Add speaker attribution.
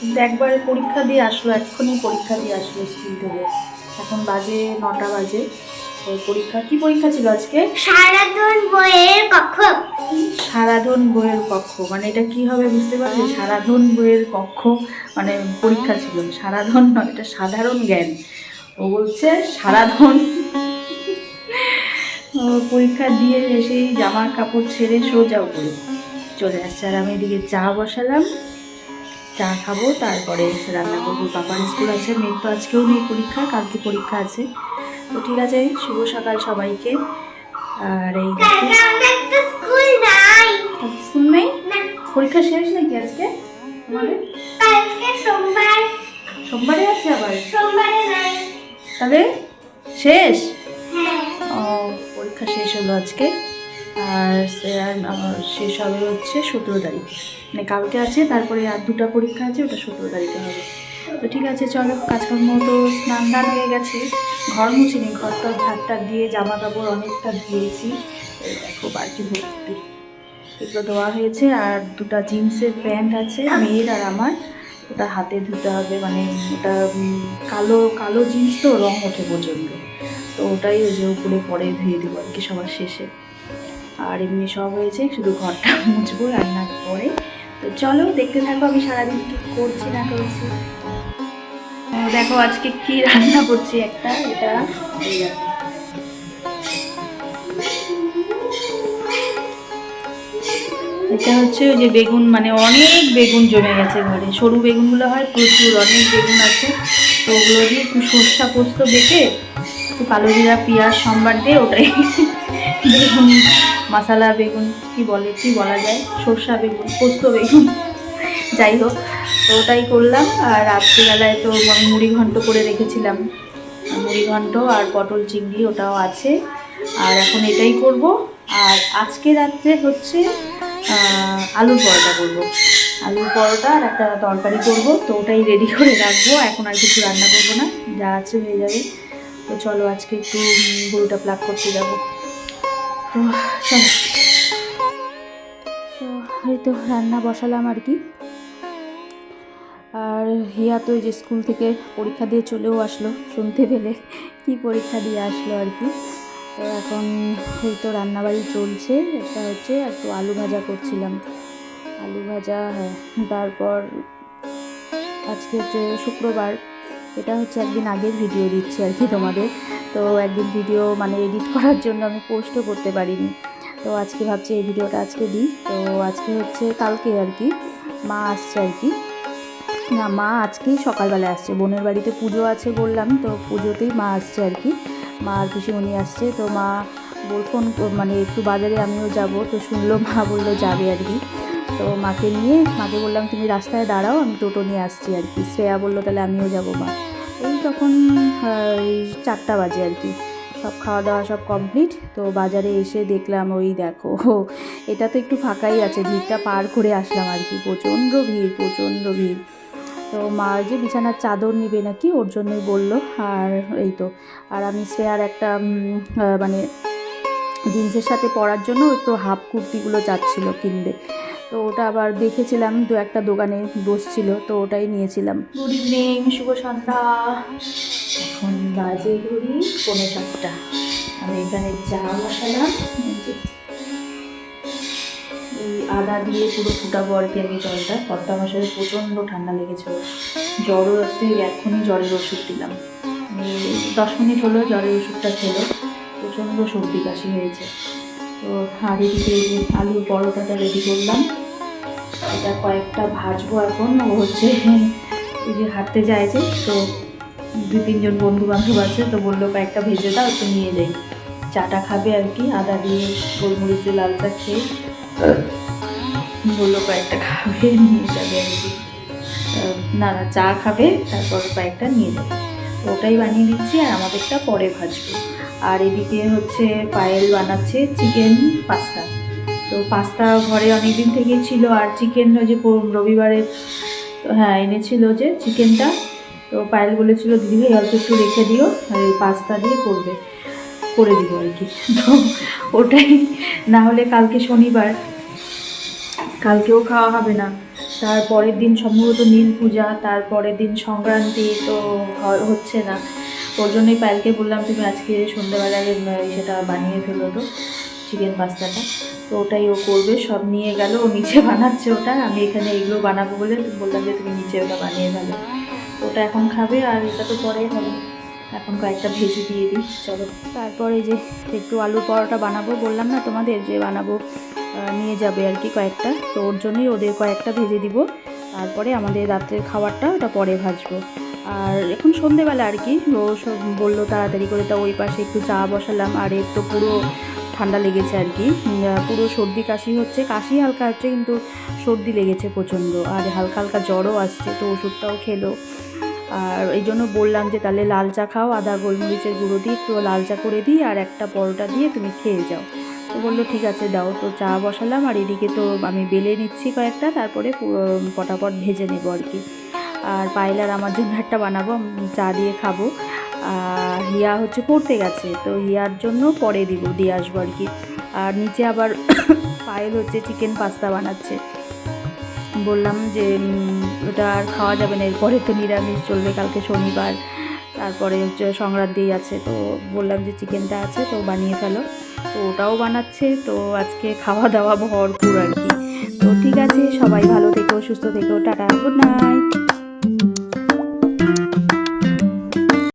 Speaker 1: কিন্তু একবার পরীক্ষা দিয়ে আসলো এক্ষুনি পরীক্ষা দিয়ে আসলো স্কুল থেকে। এখন বাজে নটা বাজে। পরীক্ষা কি পরীক্ষা ছিল আজকে?
Speaker 2: সারাদিন বইয়ের কক্ষ।
Speaker 1: সারাধন বইয়ের কক্ষ। মানে এটা কি হবে বুঝতে পারছি সারাধন বইয়ের কক্ষ। মানে পরীক্ষা ছিল। সারাধন নয় এটা সাধারণ জ্ঞান। ও বলছে সারাধন। পরীক্ষা দিয়ে এসেই জামা কাপড় ছেড়ে সোজা উপরে চলে আসছে। আর আমি এদিকে চা বসালাম। চা খাব তারপরে রান্না করব। পাপার স্কুল আছে মেয়ের তো আজকেও নেই পরীক্ষা কালকে পরীক্ষা আছে। তো ঠিক আছে শুভ সকাল সবাইকে। আর এই
Speaker 2: স্কুল নাই
Speaker 1: স্কুল নেই? পরীক্ষা শেষ নাকি আজকে? তোমাদের?
Speaker 2: সোমবার
Speaker 1: সোমবারে আছে আবার?
Speaker 2: সোমবারে নাই
Speaker 1: তাহলে শেষ?
Speaker 2: হ্যাঁ।
Speaker 1: ও পরীক্ষা শেষ হলো আজকে। আর আমার শেষ হবে হচ্ছে সতেরো তারিখ। মানে কালকে আছে, তারপরে আর দুটো পরীক্ষা আছে, ওটা সতেরো তারিখে হবে। তো ঠিক আছে, চলো, কাজকর্ম তো স্নান দান হয়ে গেছে। ঘর মুছিনি ঘরটা ঝাড়টা দিয়ে জামা কাপড় অনেকটা এই দেখো বাড়তি ভর্তি। এগুলো দেওয়া হয়েছে, আর দুটো জিন্সের প্যান্ট আছে, মেয়ের আর আমার। ওটা হাতে ধুতে হবে মানে ওটা কালো কালো জিন্স তো, রং ওঠে প্রচণ্ড। তো ওটাই ওই যে উপরে পরে ধুয়ে দেবো আর কি, সবার শেষে। আর এমনি সব হয়েছে, শুধু ঘরটা মুছবো, রান্নার পরে। তো চলো, দেখতে থাকো আমি সারাদিন কি করছি না করছি। দেখো আজকে কি রান্না করছি একটা, এটা এটা হচ্ছে ওই যে বেগুন মানে অনেক বেগুন জমে গেছে ঘরে। সরু বেগুনগুলো হয় প্রচুর, অনেক বেগুন আছে। তো ওগুলো দিয়ে একটু সর্ষা পোস্ত বেটে, একটু কালো জিরা, পেঁয়াজ, সম্বার দিয়ে ওটাই। বেগুন, মশালা বেগুন, কি বলে, কি বলা যায়? সর্ষা বেগুন, পোস্ত বেগুন। যাই হোক, তো ওটাই করলাম। আর রাত্রিবেলায় তো আমি মুড়ি ঘন্ট করে রেখেছিলাম। মুড়ি ঘন্ট আর পটল চিংড়ি, ওটাও আছে। আর এখন এটাই করব। আর আজকে রাত্রে হচ্ছে আলুর পরোটা করব। আলুর পরোটা আর একটা তরকারি করব। তো ওটাই রেডি করে রাখব। এখন আর কিছু রান্না করব না। যা আছে হয়ে যাবে। তো চলো আজকে একটু গরুটা প্লাগ করতে যাব। তো, এই তো রান্না বসালাম আর কি। আর হিয়া তো ওই যে স্কুল থেকে পরীক্ষা দিয়ে চলেও আসলো শুনতে পেলে কি পরীক্ষা দিয়ে আসলো আর কি। তো এখন এই তো রান্নাবাড়ি চলছে এটা হচ্ছে একটু আলু ভাজা করছিলাম। আলু ভাজা হ্যাঁ তারপর আজকে হচ্ছে শুক্রবার। এটা হচ্ছে একদিন আগের ভিডিও দিচ্ছি আর কি তোমাদের। তো একদিন ভিডিও মানে এডিট করার জন্য আমি পোস্টও করতে পারিনি। তো আজকে ভাবছি এই ভিডিওটা আজকে দিই। তো আজকে হচ্ছে কালকে আর কি মা আসছে আর কি। না, মা আজকেই সকালবেলা আসছে। বোনের বাড়িতে পুজো আছে বললাম, তো পুজোতেই মা আসছে আর কি। মা আর পিসিমণি আসছে, তো মা বল ফোন মানে একটু বাজারে আমিও যাব। তো শুনলো মা বলল যাবে আর কি। তো মাকে নিয়ে, মাকে বললাম, তুমি রাস্তায় দাঁড়াও, আমি টোটো নিয়ে আসছি আর কি। শ্রেয়া বলল, তাহলে আমিও যাব, মা। এই তখন চারটা বাজে আর কি। সব খাওয়া দাওয়া সব কমপ্লিট, তো বাজারে এসে দেখলাম, ওই দেখো, এটা তো একটু ফাঁকাই আছে, ভিড়টা পার করে আসলাম আর কি। প্রচণ্ড ভিড় প্রচণ্ড ভিড়। তো মা যে বিছানার চাদর নিবে নাকি, ওর জন্যই বলল, আর এই তো। আর আমি শ্রেয়ার একটা মানে জিন্সের সাথে পরার জন্য একটু হাফ কুর্তিগুলো চাচ্ছিল কিনবে। তো ওটা আবার দেখেছিলাম, দু একটা দোকানে বসছিল তো ওটাই নিয়েছিলাম। গুড ইভিনিং শুভ সন্ধ্যা। এখন বাজে ঘড়ি পৌনে সাতটা। আমি এখানে চা বসালাম। এই আদা দিয়ে পুরো ফুটাবো আর কি আমি জলটা কর্তা মশাই প্রচণ্ড ঠান্ডা লেগেছে। জ্বরও আসছে এখনই জ্বরের ওষুধ দিলাম। দশ মিনিট হলো জ্বরের ওষুধটা খেলো, প্রচণ্ড সর্দি কাশি হয়েছে। তো আর এদিকে আলুর পরোটাটা রেডি করলাম। এটা কয়েকটা ভাজবো এখন, ও হচ্ছে এই যে হাঁটতে যে তো দু তিনজন বন্ধু বান্ধব আছে, তো বলল কয়েকটা ভেজে দাও একটু নিয়ে যাই। চাটা খাবে আর কি, আদা দিয়ে গোলমরিচ দিয়ে লাল চা খেয়ে বলল কয়েকটা খাবে, নিয়ে যাবে আর কি। না না, চা খাবে, তারপর কয়েকটা নিয়ে যাবে। ওটাই বানিয়ে দিচ্ছি আর আমাদেরটা পরে ভাজবো। আর এদিকে হচ্ছে পায়েল বানাচ্ছে চিকেন পাস্তা। তো পাস্তা ঘরে অনেক দিন থেকেই ছিল আর চিকেন যে রবিবারে হ্যাঁ এনেছিল যে চিকেনটা তো পায়েল বলেছিল, দিদি ভাই, অল্প একটু রেখে দিও, আর এই পাস্তা দিয়ে করবে, করে দিব আর কি। তো ওটাই, না হলে কালকে শনিবার, কালকেও খাওয়া হবে না। তারপরের দিন সম্ভবত নীল পূজা, তারপরের দিন সংক্রান্তি, তো হচ্ছে না। ওর জন্যই পায়েলকে বললাম, তুমি আজকে সন্ধ্যেবেলায় সেটা বানিয়ে ফেলো তো। চিকেন পাস্তাটা। তো ওটাই ও করবে, সব নিয়ে গেল, ও নিচে বানাচ্ছে ওটা। আমি এখানে এগুলো বানাবো বলে বললাম যে তুমি নিচে ওটা বানিয়ে ফেলো। ওটা এখন খাবে আর এটা তো পরেই হবে। এখন কয়েকটা ভেজে দিয়ে দিই, চলো। তারপরে যে একটু আলুর পরোটা বানাবো, বললাম না তোমাদের যে বানাবো নিয়ে যাবে আর কি কয়েকটা। তো ওর জন্যই ওদের কয়েকটা ভেজে দিব। তারপরে আমাদের রাত্রের খাবারটা ওটা পরে ভাজবো। আর এখন সন্ধেবেলা আর কি, ও সব বলল তাড়াতাড়ি করে, তা ওই পাশে একটু চা বসালাম, আর তো পুরো ঠান্ডা লেগেছে আর কি। পুরো সর্দি, কাশি হচ্ছে। কাশি হালকা হচ্ছে, কিন্তু সর্দি লেগেছে প্রচণ্ড। আর হালকা হালকা জ্বরও আসছে, তো ওষুধটাও খেলো। আর এই জন্য বললাম যে, তাহলে লাল চা খাও, আদা, গোলমরিচের গুঁড়ো দিয়ে একটু লাল চা করে দিই, আর একটা পরোটা দিয়ে তুমি খেয়ে যাও। তো বলল, ঠিক আছে, দাও। তো চা বসালাম, আর এদিকে তো আমি বেলে নিচ্ছি কয়েকটা, তারপরে পটাপট ভেজে নেব আর কি। আর পায়েল আর আমার জন্য একটা বানাবো চা দিয়ে খাব। হিয়া হচ্ছে পড়তে গেছে, তো হিয়ার জন্য পরে দিব, দিয়ে আসব আর কি। আর নিচে আবার পায়েল হচ্ছে চিকেন পাস্তা বানাচ্ছে। বললাম যে ওটা আর খাওয়া যাবে না, এরপরে তো নিরামিষ চলবে কালকে শনিবার। তারপরে হচ্ছে সংক্রান্তি আছে, তো বললাম যে চিকেনটা আছে, তো বানিয়ে ফেলো। তো ওটাও বানাচ্ছে, তো আজকে খাওয়া দাওয়া ভরপুর আর কি। তো ঠিক আছে, সবাই ভালো থেকো, সুস্থ থেকো, টাটা, গুড নাইট।